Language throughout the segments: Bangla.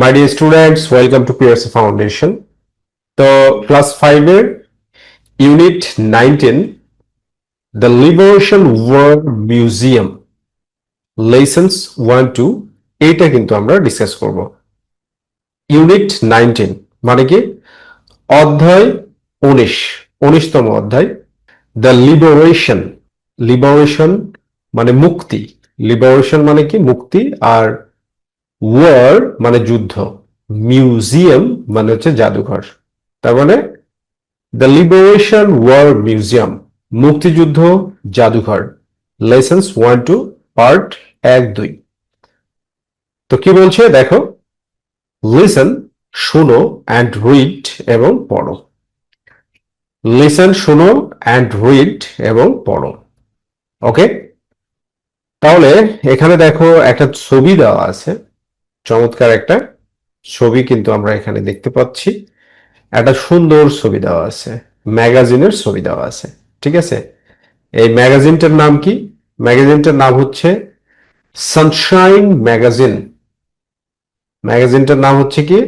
My dear students welcome to PRC foundation তো ক্লাস ফাইভের unit nineteen the liberation world museum lessons one two এইটা কিন্তু আমরা ডিসকাস করব। ইউনিট নাইনটিন মানে কি? অধ্যায় উনিশ, উনিশতম অধ্যায়। দ্য লিবারেশন লিবারেশন মানে মুক্তি। লিবারেশন মানে কি? মুক্তি আর ওয়ার মানে যুদ্ধ। মিউজিয়াম মানে হচ্ছে জাদুঘর। তার মানে দ্য লিবারেশন ওয়ার মিউজিয়াম মুক্তিযুদ্ধ জাদুঘর। লেসন্স ওয়ান টু পার্ট এক দুই। তো কি বলছে? দেখো লিসন শোনো অ্যান্ড রিড এবং পড়ো। লিসন শোনো অ্যান্ড রিড এবং পড়ো। ওকে তাহলে এখানে দেখো একটা ছবি দেওয়া আছে। চমৎকার একটা ছবি কিন্তু আমরা এখানে দেখতে পাচ্ছি। একটা সুন্দর ছবি দেওয়া আছে, ম্যাগাজিনের ছবি দেওয়া আছে, ঠিক আছে? এই ম্যাগাজিনটার নাম কি? ম্যাগাজিনটার নাম হচ্ছে সানশাইন ম্যাগাজিন। ম্যাগাজিনটার নাম হচ্ছে কি?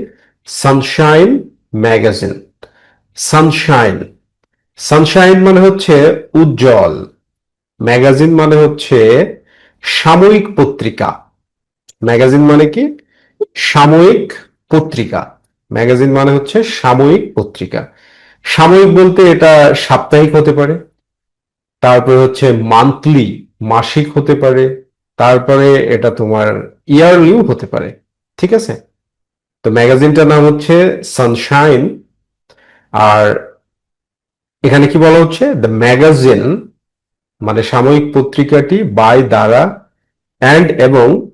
Sunshine magazine. সানশাইন। সানশাইন মানে হচ্ছে উজ্জ্বল। ম্যাগাজিন মানে হচ্ছে সাময়িক পত্রিকা। ম্যাগাজিন মানে কি? সাময়িক পত্রিকা। ম্যাগাজিন মানে হচ্ছে সাময়িক পত্রিকা। সাময়িক বলতে এটা সাপ্তাহিক হতে পারে, তারপরে হচ্ছে মান্থলি মাসিক হতে পারে, তারপরে এটা তোমার ইয়ারলিও হতে পারে, ঠিক আছে? তো ম্যাগাজিনটার নাম হচ্ছে সানশাইন আর এখানে কি বলা হচ্ছে? দ্য ম্যাগাজিন মানে সাময়িক পত্রিকাটি বাই দ্বারা অ্যান্ড এবং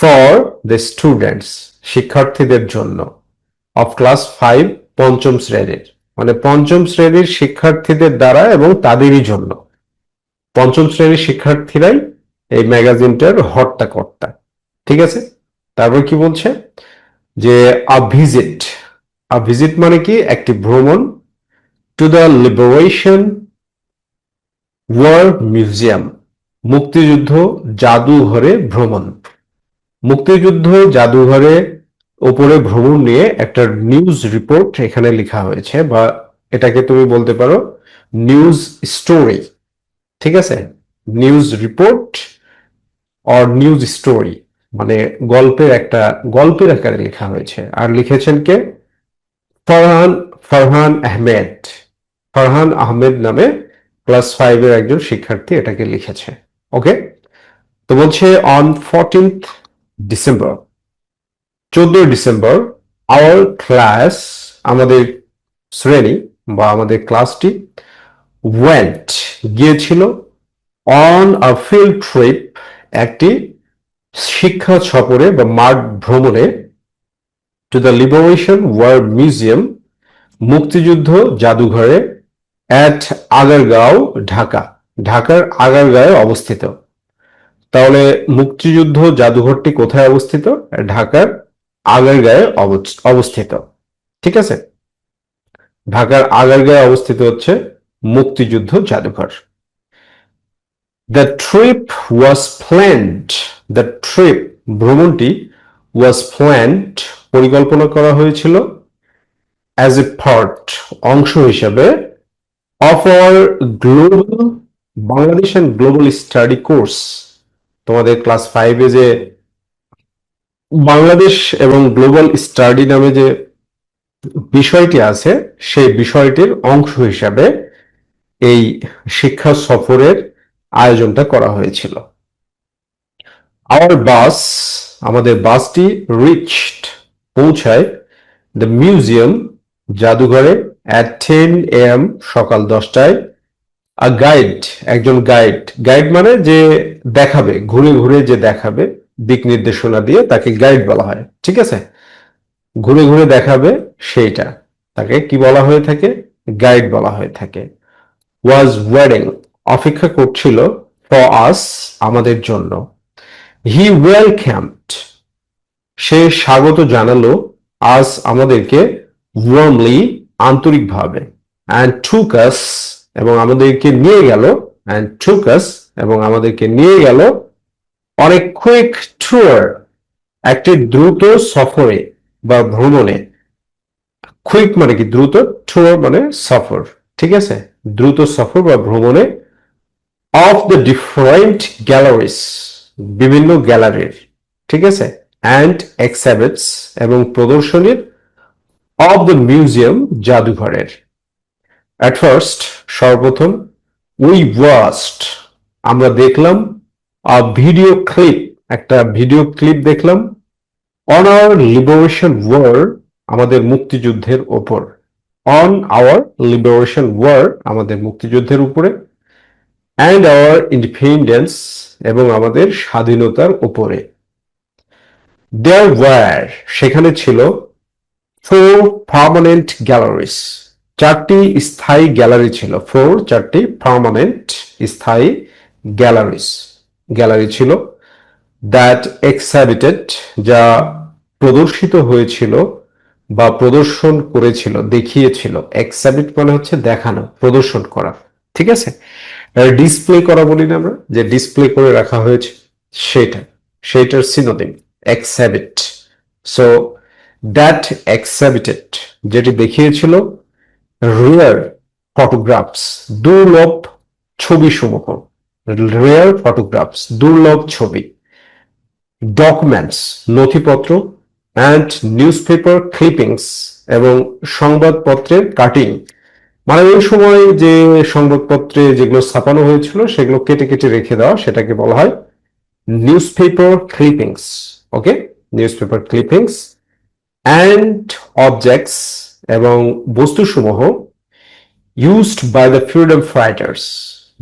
ফর দ্য স্টুডেন্টস শিক্ষার্থীদের জন্য অফ ক্লাস ফাইভ পঞ্চম শ্রেণির। মানে পঞ্চম শ্রেণির শিক্ষার্থীদের দ্বারা এবং তাদেরই জন্য। পঞ্চম শ্রেণির শিক্ষার্থীরাই এই ম্যাগাজিনটার হর্তাকর্তা। ঠিক আছে? তারপর কি বলছে? যে আ ভিজিট আ ভিজিট মানে কি? একটি ভ্রমণ to the liberation war museum মুক্তিযুদ্ধ জাদুঘরে ভ্রমণ। মুক্তিযুদ্ধ জাদুঘরে ওপরে ভ্রমণ নিয়ে একটা নিউজ রিপোর্ট এখানে লেখা হয়েছে বা এটাকে তুমি বলতে পারো নিউজ স্টোরি ঠিক আছে? News report or news story মানে গল্পের একটা, গল্পের আকারে লেখা হয়েছে। আর লিখেছেন কে? ফরহান ফরহান আহমেদ। ফরহান আহমেদ নামে ক্লাস ফাইভের একজন শিক্ষার্থী এটাকে লিখেছে। ওকে তো বলছে অন ফোরটিন্থ ডিসেম্বর চোদ্দই ডিসেম্বর আওয়ার ক্লাস আমাদের শ্রেণি বা আমাদের ক্লাসটি ওয়েন্ট গিয়েছিল অন আ ফিল্ড ট্রিপ একটি শিক্ষা সফরে বা মাঠ ভ্রমণে to the liberation world museum মুক্তিযুদ্ধ জাদুঘরে অ্যাট আগারগাঁও ঢাকা। ঢাকার আগারগাঁয়ে অবস্থিত। তাহলে মুক্তিযুদ্ধ জাদুঘরটি কোথায় অবস্থিত? ঢাকার আগারগাঁয়ে অবস- অবস্থিত। ঠিক আছে? ঢাকার আগারগাঁয়ে অবস্থিত হচ্ছে মুক্তিযুদ্ধ জাদুঘর। The trip was planned the trip ভ্রমণটি was planned পরিকল্পনা করা হয়েছিল অ্যাজ এ পার্ট অংশ হিসাবে of our global Bangladesh and global study course তোমাদের ক্লাস ফাইভে যে বাংলাদেশ এবং গ্লোবাল স্টাডি নামে যে বিষয়টি আছে, সেই বিষয়টির অংশ হিসাবে এই শিক্ষা সফরের আয়োজনটা করা হয়েছিল। আওয়ার বাস আমাদের বাসটি রিচড পৌঁছায় দ্য মিউজিয়াম জাদুঘরে অ্যাট টেন এম সকাল দশটায়। আ গাইড একজন গাইড গাইড মানে যে দেখাবে, ঘুরে ঘুরে যে দেখাবে, দিক নির্দেশনা দিয়ে তাকে গাইড বলা হয়, ঠিক আছে? ঘুরে ঘুরে দেখাবে সেইটা, তাকে কি বলা হয়ে থাকে? গাইড বলা হয়ে থাকে। ওয়াজ ওয়েডিং অপেক্ষা করছিল ফর আস আমাদের জন্য। হি ওয়েলকামড সে স্বাগত জানালো আজ আমাদেরকে ওয়ার্মলি আন্তরিকভাবে। অ্যান্ড টুকাস এবং আমাদেরকে নিয়ে গেল অ্যান্ড টুকাস এবং আমাদেরকে নিয়ে গেল অনেক কুইক ট্যুর একটি দ্রুত সফরে বা ভ্রমণে। কুইক মানে কি? দ্রুত ট্যুর মানে সফর, ঠিক আছে? দ্রুত সফর বা ভ্রমণে অফ দ্য ডিফারেন্ট গ্যালারিস বিভিন্ন গ্যালারির ঠিক আছে? অ্যান্ড এক্সাবিটস এবং প্রদর্শনীর অফ দ্য মিউজিয়াম জাদুঘরের। অ্যাট ফার্স্ট সর্বপ্রথম উই ওয়াস্ট আমরা দেখলাম আ ভিডিও ক্লিপ একটা ভিডিও ক্লিপ দেখলাম অন আওয়ার লিবারেশন ওয়ার আমাদের মুক্তিযুদ্ধের ওপর। অন আওয়ার লিবারেশন ওয়ার আমাদের মুক্তিযুদ্ধের উপরে। অ্যান্ড আওয়ার ইন্ডিপেন্ডেন্স এবং আমাদের স্বাধীনতার উপরে। দেয়ার ওয়ার সেখানে ছিল ফোর পার্মানেন্ট গ্যালারিজ চারটি স্থায়ী গ্যালারি ছিল। ফোর চারটি পার্মানেন্ট স্থায়ী গ্যালারিজ গ্যালারি ছিল দ্যাট এক্সাবিটেড যা প্রদর্শিত হয়েছিল বা প্রদর্শন করেছিল, দেখিয়েছিল। এক্সাবিট মানে হচ্ছে দেখানো, প্রদর্শন করা। ঠিক আছে? ডিসপ্লে করা বলি না আমরা, যে ডিসপ্লে করে রাখা হয়েছে, সেটা, সেটার synonym exhibit so that exhibited যেটি দেখিয়েছিল রেয়ার ফটোগ্রাফস দুর্লভ ছবি সমূহ রেয়ার ফটোগ্রাফস দুর্লভ ছবি ডকুমেন্টস নথিপত্র অ্যান্ড নিউজ পেপার ক্লিপিংস এবং সংবাদপত্রের কাটিং মানে ওই সময় যে সংবাদপত্রে যেগুলো ছাপানো হয়েছিল, সেগুলো কেটে কেটে রেখে দেওয়া, সেটাকে বলা হয় newspaper clippings okay newspaper clippings and objects এবং বস্তুসমূহ used by the freedom fighters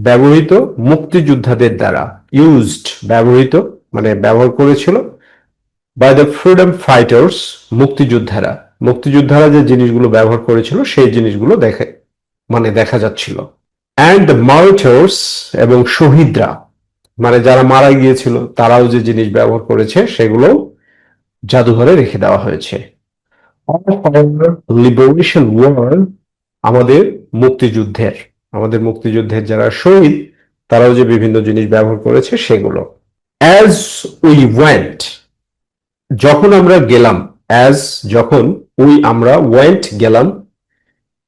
ব্যবহৃত মুক্তিযোদ্ধাদের দ্বারা ইউজড ব্যবহৃত মানে ব্যবহার করেছিল বাই দ্য ফ্রিডম ফাইটার্স মুক্তিযোদ্ধারা। মুক্তিযোদ্ধারা যে জিনিসগুলো ব্যবহার করেছিল, সেই জিনিসগুলো দেখে মানে দেখা যাচ্ছিল। অ্যান্ড দ্য মার্টার্স এবং শহীদরা মানে যারা মারা গিয়েছিল, তারাও যে জিনিস ব্যবহার করেছে সেগুলো জাদুঘরে রেখে দেওয়া হয়েছে। লিবারেশন ওয়ার আমাদের মুক্তিযুদ্ধের আমাদের মুক্তিযুদ্ধের যারা শহীদ, তারাও যে বিভিন্ন জিনিস ব্যবহার করেছে সেগুলো। অ্যাজ উই ওয়েন্ট যখন আমরা গেলাম অ্যাজ যখন উই আমরা ওয়েন্ট গেলাম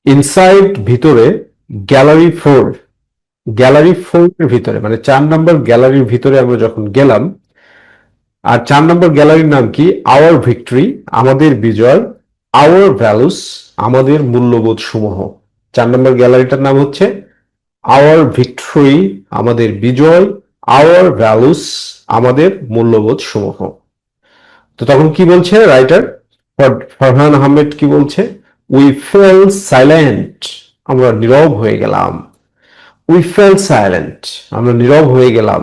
ইনসাইড ভিতরে গ্যালারি ফোর গ্যালারি ফোর ভিতরে মানে চার নম্বর গ্যালারির ভিতরে আমরা যখন গেলাম, আর চার নম্বর গ্যালারির নাম কি? আওয়ার ভিক্টরি আমাদের বিজয় আওয়ার ভ্যালুস আমাদের মূল্যবোধ সমূহ। চার নম্বর গ্যালারিটার নাম হচ্ছে আওয়ার ভিক্টরি আমাদের বিজয় আওয়ার ভ্যালুস আমাদের মূল্যবোধ সমূহ। তো তখন কি বলছে রাইটার ফরহান আহমেদ কি বলছে? উই ফেল সাইলেন্ট আমরা নীরব হয়ে গেলাম। উই ফেল সাইলেন্ট আমরা নীরব হয়ে গেলাম।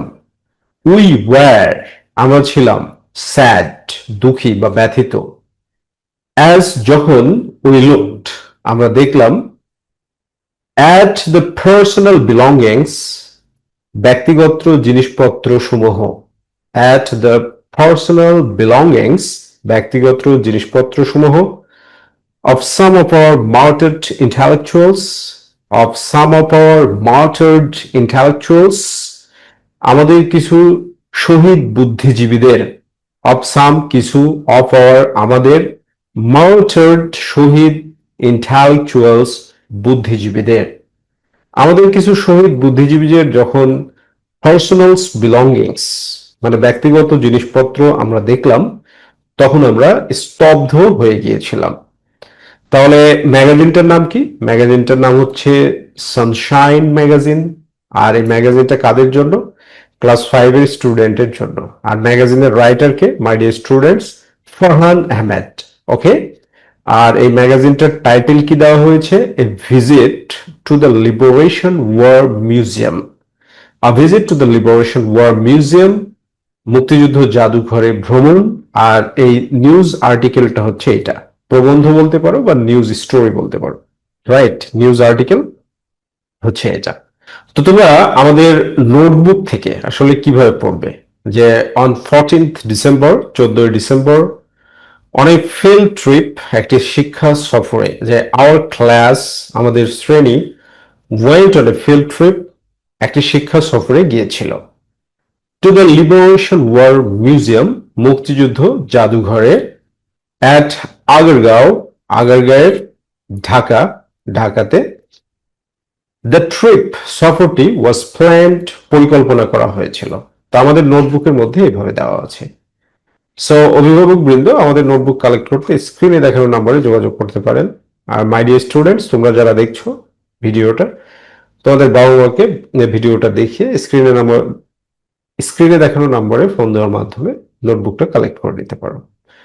উই ওয়ার আমরা ছিলাম স্যাড দুঃখী বা ব্যথিত। অ্যাজ যখন উই লুকড আমরা দেখলাম অ্যাট দ্য পার্সোনাল বিলঙ্গিংস ব্যক্তিগত জিনিসপত্র সমূহ অ্যাট দ্য পার্সোনাল বিলঙ্গিংস ব্যক্তিগত জিনিসপত্র সমূহ of some of our martyred intellectuals, of some of our martyred intellectuals, আমাদের কিছু শহীদ বুদ্ধিজীবীদের of some কিছু of our আমাদের martyred শহীদ intellectuals, বুদ্ধিজীবীদের। আমাদের কিছু শহীদ বুদ্ধিজীবীদের যখন পার্সোনালস বিলঙ্গিংস মানে ব্যক্তিগত জিনিসপত্র আমরা দেখলাম, তখন আমরা স্তব্ধ হয়ে গিয়েছিলাম। তাহলে ম্যাগাজিনটার নাম কি? ম্যাগাজিনটার নাম হচ্ছে সানশাইন ম্যাগাজিন আর এই ম্যাগাজিনটা কাদের জন্য? ক্লাস ফাইভের স্টুডেন্টের জন্য। আর ম্যাগাজিনের রাইটারকে my dear students Farhan Ahmed okay আর এই ম্যাগাজিনটার টাইটেল কি দেওয়া হয়েছে? A visit to the liberation war museum a visit to the liberation war museum মুক্তিযুদ্ধ জাদুঘরে ভ্রমণ, আর এই নিউজ আর্টিকেলটা হচ্ছে এটা। প্রবন্ধ বলতে পারো বা নিউজ স্টোরি বলতে পারো। রাইট নিউজ আর্টিকেল হচ্ছে এটা। তো তোমরা আমাদের নোটবুক থেকে আসলে কীভাবে পড়বে? যে অন ফোরটিন্থ ডিসেম্বর চোদ্দই December on a field trip একটি শিক্ষা সফরে, যে আওয়ার ক্লাস আমাদের শ্রেণি went on a field trip একটি শিক্ষা সফরে গিয়েছিল। To the liberation war museum মুক্তিযুদ্ধ জাদুঘরে অ্যাট আগারগাঁও আগারগাঁয়ের ঢাকা, ঢাকাতে। দ্য ট্রিপ সফরটি ওয়াজ প্ল্যান্ড পরিকল্পনা করা হয়েছিল। তা আমাদের নোটবুকের মধ্যে এভাবে দেওয়া আছে। সো অভিভাবক বৃন্দ, আমাদের নোটবুক কালেক্ট করতে স্ক্রিনে দেখানো নাম্বারে যোগাযোগ করতে পারেন। আর মাই ডিয়ার স্টুডেন্টস তোমরা যারা দেখছ ভিডিওটা, তোমাদের বাবা মাকে ভিডিওটা দেখিয়ে স্ক্রিনে নাম্বার স্ক্রিনে দেখানো নাম্বারে ফোন দেওয়ার মাধ্যমে নোটবুকটা কালেক্ট করে নিতে পারো।